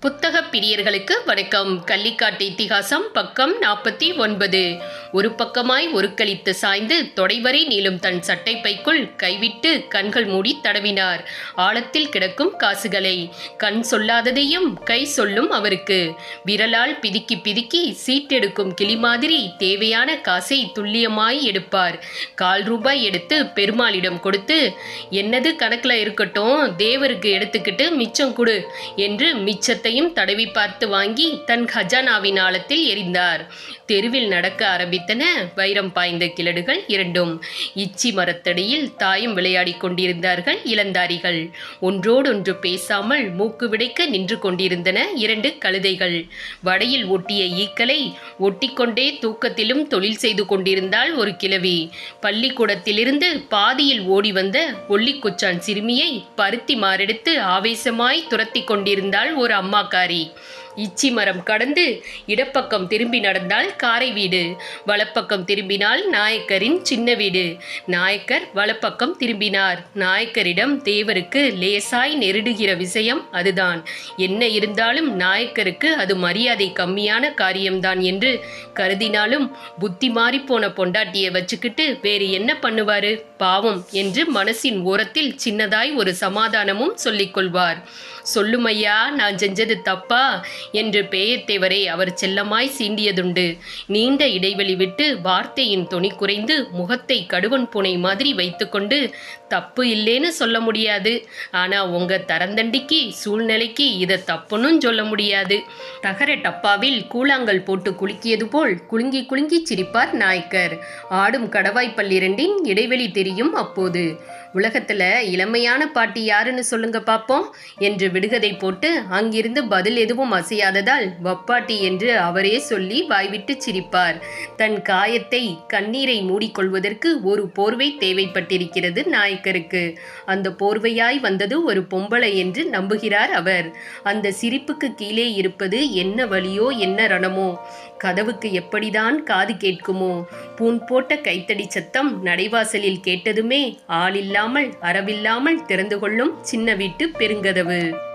புத்தக பிரியர்களுக்கு வணக்கம். கள்ளிக்காட்டு இத்திகாசம் பக்கம் நாற்பத்தி ஒன்பது. ஒரு பக்கமாய் ஒருக்களித்து சாய்ந்து தொடைவரை நீளும் தன் சட்டைப்பைக்குள் கைவிட்டு கண்கள் மூடி தடவினார். ஆழத்தில் கிடக்கும் காசுகளை கண் சொல்லாததையும் கை சொல்லும் அவருக்கு. விரலால் பிதுக்கி பிதுக்கி சீட்டெடுக்கும் கிளி மாதிரி தேவையான காசை துல்லியமாய் எடுப்பார். கால் ரூபாய் எடுத்து பெருமாளிடம் கொடுத்து என்னது கணக்கில் இருக்கட்டும் தேவருக்கு எடுத்துக்கிட்டு மிச்சம் கொடு என்று மிச்சத்தை மிச்சத்தையும் தடவி பார்த்து வாங்கி தன் கஜானாவின் ஆழத்தில் எரிந்தார். தெருவில் நடக்க ஆரம்பித்தன வைரம் பாய்ந்த கிழடுகள் இரண்டும். இச்சி மரத்தடியில் தாயும் விளையாடி கொண்டிருந்தார்கள் இளந்தாரிகள். ஒன்றோடொன்று பேசாமல் மூக்கு விடைக்க நின்று கொண்டிருந்தன இரண்டு கழுதைகள். வடையில் ஒட்டிய ஈக்களை ஒட்டிக்கொண்டே தூக்கத்திலும் தொழில் செய்து கொண்டிருந்தாள் ஒரு கிழவி. பள்ளிக்கூடத்திலிருந்து பாதியில் ஓடி வந்த ஒல்லிக்குச்சான் சிறுமியை பருத்தி மாரெடுத்து ஆவேசமாய் துரத்தி கொண்டிருந்தாள் ஒரு அம்மா. まかり。இச்சி மரம் கடந்து இடப்பக்கம் திரும்பி நடந்தால் காரை வீடு. வலப்பக்கம் திரும்பினால் நாயக்கரின் சின்ன வீடு. நாயக்கர் வலப்பக்கம் திரும்பினார். நாயக்கரிடம் தேவருக்கு லேசாய் நெருடுகிற விஷயம் அதுதான். என்ன இருந்தாலும் நாயக்கருக்கு அது மரியாதை கம்மியான காரியம்தான் என்று கருதினாலும் புத்தி மாறிப்போன பொண்டாட்டியை வச்சுக்கிட்டு வேறு என்ன பண்ணுவாரு? பாவம் என்று மனசின் ஓரத்தில் சின்னதாய் ஒரு சமாதானமும் சொல்லிக் கொள்வார். சொல்லுமையா நான் செஞ்சது தப்பா? என்று பேயத்தேவரை அவர் செல்லமாய் சீண்டியதுண்டு. நீண்ட இடைவெளி விட்டு வார்த்தையின் துணி குறைந்து முகத்தை கடுவன் பூனை மாதிரி வைத்துக்கொண்டு தப்பு இல்லேன்னு சொல்ல முடியாது. ஆனா உங்க தரந்தண்டிக்கு சூழ்நிலைக்கு இதை தப்புன்னு சொல்ல முடியாது. தகர டப்பாவில் கூழாங்கல் போட்டு குலுக்கியது போல் குலுங்கி குலுங்கி சிரிப்பார் நாயக்கர். ஆடும் கடவாய் பல்லிரண்டின் இடைவெளி தெரியும் அப்போது. உலகத்துல இளமையான பாட்டி யாருன்னு சொல்லுங்க பார்ப்போம் என்று விடுகதை போட்டு அங்கிருந்து பதில் எதுவும் அசையாததால் வப்பாட்டி என்று அவரே சொல்லி வாய்விட்டு சிரிப்பார். தன் காயத்தை கண்ணீரை மூடிக்கொள்வதற்கு ஒரு போர்வை தேவைப்பட்டிருக்கிறது நாயக்கருக்கு. அந்த போர்வையாய் வந்தது ஒரு பொம்பளை என்று நம்புகிறார் அவர். அந்த சிரிப்புக்கு கீழே இருப்பது என்ன வழியோ என்ன ரணமோ? கதவுக்கு எப்படிதான் காது கேட்குமோ? பூன் போட்ட கைத்தடி சத்தம் நடைவாசலில் கேட்டதுமே ஆளில்லாமல் அறவில்லாமல் திறந்து கொள்ளும் சின்ன வீட்டு பெருங்கதவு.